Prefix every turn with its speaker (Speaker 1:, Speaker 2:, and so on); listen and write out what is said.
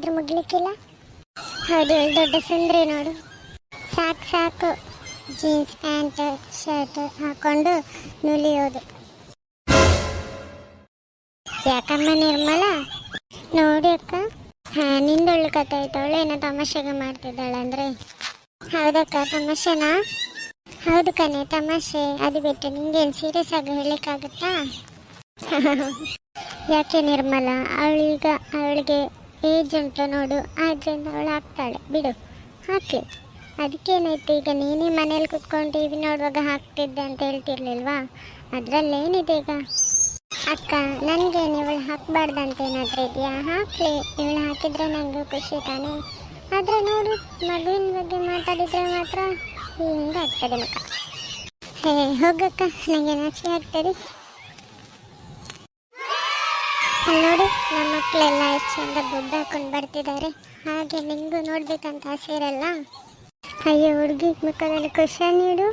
Speaker 1: ಮಾಡಿದ್ರು ಮುಗ್ಲಿಕ್ಕಿಲ್ಲ. ಹೌದು ದೊಡ್ಡ ಸುಂದ್ರಿ ನೋಡು. ಸಾಕು ಸಾಕು. ಜೀನ್ಸ್ ಪ್ಯಾಂಟ್ ಶರ್ಟ್ ಹಾಕೊಂಡು ನುಲಿಯೋದು. ಯಾಕಮ್ಮ ನಿರ್ಮಲ? ನೋಡಿ ಅಕ್ಕ. ಹಾ, ನಿಂದೊಳ್ಳು ಕತೆ ಆಯ್ತವಳು ಏನೋ ತಮಾಷೆಗೆ ಮಾಡ್ತಿದ್ದಾಳೆ ಅಂದ್ರೆ. ಹೌದಕ್ಕ, ತಮಾಷೆನಾ? ಹೌದು ಕಣೆ, ತಮಾಷೆ. ಅದು ಬಿಟ್ಟು ನಿಂಗೇನು ಸೀರಿಯಸ್ ಆಗಿ ಹೇಳಲಿಕ್ಕಾಗುತ್ತಾ ಯಾಕೆ ನಿರ್ಮಲ? ಅವಳೀಗ ಅವಳಿಗೆ ಏಜ್ ಉಂಟು ನೋಡು ಆದ್ದರಿಂದ ಅವಳು ಹಾಕ್ತಾಳೆ. ಬಿಡು ಹಾಕಿ ಅದಕ್ಕೇನಾಯ್ತು? ಈಗ ನೀನೇ ಮನೇಲಿ ಕುತ್ಕೊಂಡು ಟಿ ವಿ ನೋಡುವಾಗ ಹಾಕ್ತಿದ್ದೆ ಅಂತ ಹೇಳ್ತಿರ್ಲಿಲ್ವಾ? ಅದರಲ್ಲೇನಿದೆ ಈಗ? ಅಕ್ಕ, ನನಗೆ ಇವಳು ಹಾಕ್ಬಾರ್ದಂತ ಏನಾದರೂ ಇದೆಯಾ? ಹಾಕ್ಲಿ. ಇವಳು ಹಾಕಿದ್ರೆ ನನಗೂ ಖುಷಿ ತಾನೆ. ಆದರೆ ನೋಡು, ಮಗುವಿನ ಬಗ್ಗೆ ಮಾತಾಡಿದ್ರೆ ಮಾತ್ರ ಹಿಂಗಾಗ್ತದೆ ಮಕ್ಕ ಹೇ, ಹೋಗಕ್ಕ ನನಗೆ ನಾಚಿಕೆ ಆಗ್ತದೆ. ನೋಡು ನಮ್ಮ ಮಕ್ಕಳೆಲ್ಲ ಎಷ್ಟು ಚಂದ ದುಡ್ಡು ಹಾಕೊಂಡು ಬರ್ತಿದ್ದಾರೆ ಹಾಗೆ ನಿಂಗೂ ನೋಡ್ಬೇಕಂತ ಆಸೆ ಇರಲ್ಲ? ಅಯ್ಯೋ, ಹುಡುಗಿ ಮುಖದಲ್ಲಿ ಖುಷಿ ನೀಡು